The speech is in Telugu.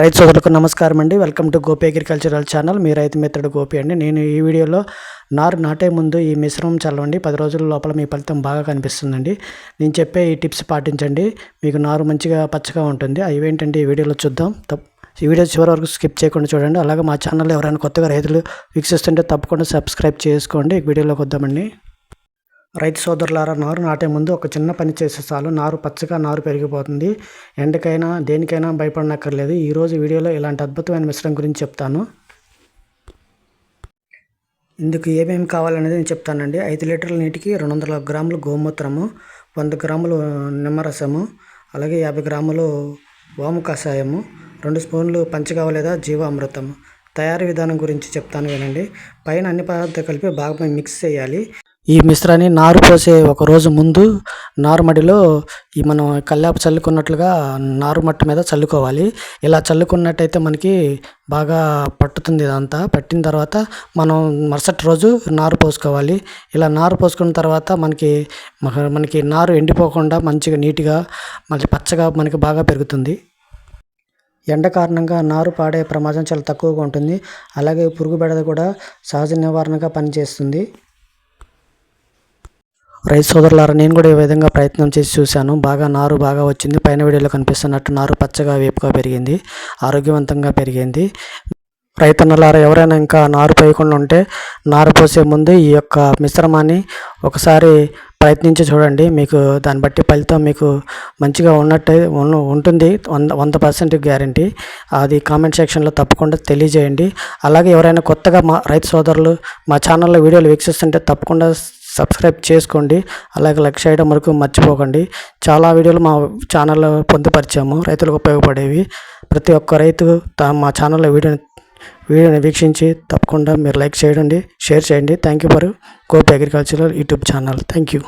రైతు సోదరులకు నమస్కారం అండి. Welcome to Gopi agricultural channel. మీ రైతు మిత్రుడు గోపి అండి. నేను ఈ వీడియోలో నారు నాటే ముందు ఈ మిశ్రమం చల్లవండి. పది రోజుల లోపల మీ ఫలితం బాగా కనిపిస్తుందండి. నేను చెప్పే ఈ టిప్స్ పాటించండి. మీకు నారు మంచిగా పచ్చగా ఉంటుంది. అవి ఏంటంటే ఈ వీడియోలో చూద్దాం. ఈ వీడియో చివరి వరకు స్కిప్ చేయకుండా చూడండి. అలాగే మా ఛానల్ ఎవరైనా కొత్తగా రైతులు వీక్షిస్తుంటే తప్పకుండా సబ్స్క్రైబ్ చేసుకోండి. ఈ వీడియోలోకి వద్దామండి. రైతు సోదరులారా నారు నాటే ముందు ఒక చిన్న పని చేసే చాలు. నారు పచ్చగా నారు పెరిగిపోతుంది. ఎండకైనా దేనికైనా భయపడనక్కర్లేదు. ఈరోజు వీడియోలో ఇలాంటి అద్భుతమైన మిశ్రం గురించి చెప్తాను. ఇందుకు ఏమేమి కావాలనేది నేను చెప్తానండి. ఐదు లీటర్ల నీటికి రెండు వందల గ్రాములు గోమూత్రము వంద గ్రాములు నిమ్మరసము అలాగే యాభై గ్రాములు వాము కషాయము రెండు స్పూన్లు పంచగావ లేదా జీవామృతము. తయారీ విధానం గురించి చెప్తాను వినండి. పైన అన్ని పదార్థాలు కలిపి బాగా మిక్స్ చేయాలి. ఈ మిశ్రాన్ని నారు పోసే ఒక రోజు ముందు నారుమడిలో ఈ మనం కల్లాపు చల్లుకున్నట్లుగా నారుమట్ట మీద చల్లుకోవాలి. ఇలా చల్లుకున్నట్టయితే మనకి బాగా పట్టుతుంది ఇదంతా. పట్టిన తర్వాత మనం మరుసటి రోజు నారు పోసుకోవాలి. ఇలా నారు పోసుకున్న తర్వాత మనకి మనకి నారు ఎండిపోకుండా మంచిగా నీట్గా మళ్ళీ పచ్చగా మనకి బాగా పెరుగుతుంది. ఎండ కారణంగా నారు పాడే ప్రమాదం చాలా తక్కువగా ఉంటుంది. అలాగే పురుగు బెడద కూడా సహజ నివారణగా పనిచేస్తుంది. రైతు సోదరులారా నేను కూడా ఈ విధంగా ప్రయత్నం చేసి చూశాను. బాగా నారు బాగా వచ్చింది. పైన వీడియోలో కనిపిస్తున్నట్టు నారు పచ్చగా వేపుగా పెరిగింది. ఆరోగ్యవంతంగా పెరిగింది. రైతన్నలారా ఎవరైనా ఇంకా నారు పోయకుండా ఉంటే నారు పోసే ముందు ఈ యొక్క మిశ్రమాన్ని ఒకసారి ప్రయత్నించి చూడండి. మీకు దాన్ని బట్టి ఫలితం మీకు మంచిగా ఉన్నట్టు ఉంటుంది. వంద వంద పర్సెంట్ గ్యారంటీ. అది కామెంట్ సెక్షన్లో తప్పకుండా తెలియజేయండి. అలాగే ఎవరైనా కొత్తగా మా రైతు సోదరులు మా ఛానల్లో వీడియోలు వీక్షిస్తుంటే తప్పకుండా సబ్స్క్రైబ్ చేసుకోండి. అలాగే లైక్ చేయడం వరకు మర్చిపోకండి. చాలా వీడియోలు మా ఛానల్లో పొందుపరిచాము. రైతులకు ఉపయోగపడేవి. ప్రతి ఒక్క రైతు మా ఛానల్లో వీడియోని వీడియోని వీక్షించి తప్పకుండా మీరు లైక్ చేయండి షేర్ చేయండి. Thank you for Gopi agricultural YouTube channel. Thank you